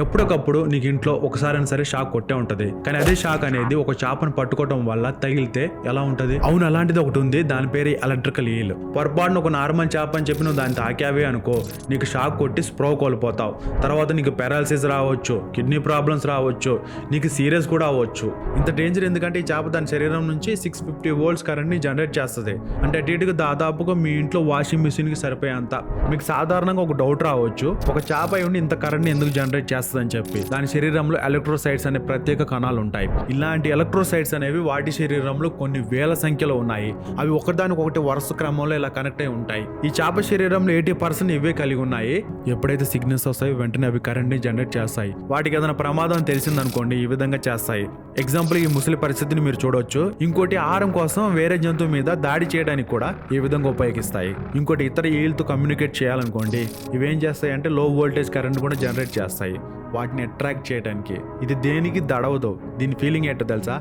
ఎప్పటికప్పుడు నీకు ఇంట్లో ఒకసారైనా సరే షాక్ కొట్టే ఉంటది. కానీ అదే షాక్ అనేది ఒక చేపను పట్టుకోవడం వల్ల తగిలితే ఎలా ఉంటది? అవును అలాంటిది ఒకటి ఉంది. దాని పేరు ఎలక్ట్రికల్ ఈల్. పొరపాటున ఒక నార్మల్ చేప అని చెప్పి నువ్వు దాన్ని తాకావే అనుకో నీకు షాక్ కొట్టి స్ప్రో కోల్పోతావు. తర్వాత నీకు పారాలసిస్ రావచ్చు కిడ్నీ ప్రాబ్లమ్స్ రావచ్చు నీకు సీరియస్ కూడా అవ్వచ్చు. ఇంత డేంజర్ ఎందుకంటే ఈ చేప దాని శరీరం నుంచి సిక్స్ ఫిఫ్టీ వోల్ట్స్ కరెంట్ని జనరేట్ చేస్తుంది. అంటే అటు ఇటుగా దాదాపుగా మీ ఇంట్లో వాషింగ్ మిషన్కి సరిపోయేంత. మీకు సాధారణంగా ఒక డౌట్ రావచ్చు ఒక చేప ఉండి ఇంత కరెంట్ ఎందుకు జనరేట్ చేస్తుందని చెప్పి. దాని శరీరంలో ఎలక్ట్రోసైడ్స్ అనే ప్రత్యేక కణాలు ఉంటాయి. ఇలాంటి ఎలక్ట్రోసైడ్స్ అనేవి వాటి శరీరంలో కొన్ని వేల సంఖ్యలో ఉన్నాయి. అవి ఒకదానికొకటి వరుస క్రమంలో ఇలా కనెక్ట్ అయి ఉంటాయి. ఈ చేప శరీరంలో ఎయిటీ పర్సెంట్ ఇవే కలిగి ఉన్నాయి. ఎప్పుడైతే సిగ్నల్స్ వస్తాయో వెంటనే అవి కరెంట్ని జనరేట్ చేస్తాయి. వాటికి ఏదైనా ప్రమాదం తెలిసిందనుకోండి ఈ విధంగా చేస్తాయి. ఎగ్జాంపుల్ ఈ ముసలి పరిస్థితిని మీరు చూడొచ్చు. ఇంకోటి ఆహారం కోసం వేరే జంతువు మీద దాడి చేయడానికి కూడా ఈ విధంగా ఉపయోగిస్తాయి. ఇంకోటి ఇతర ఈల్తో కమ్యూనికేట్ చేయాలనుకోండి. ఇవేం చేస్తాయి అంటే లో వోల్టేజ్ కరెంట్ కూడా జనరేట్ చేస్తాయి. వాటిని అట్రాక్ట్ చేయడానికి ఇది దేనికి దడవదు. దీని ఫీలింగ్ ఏంటో తెలుసా?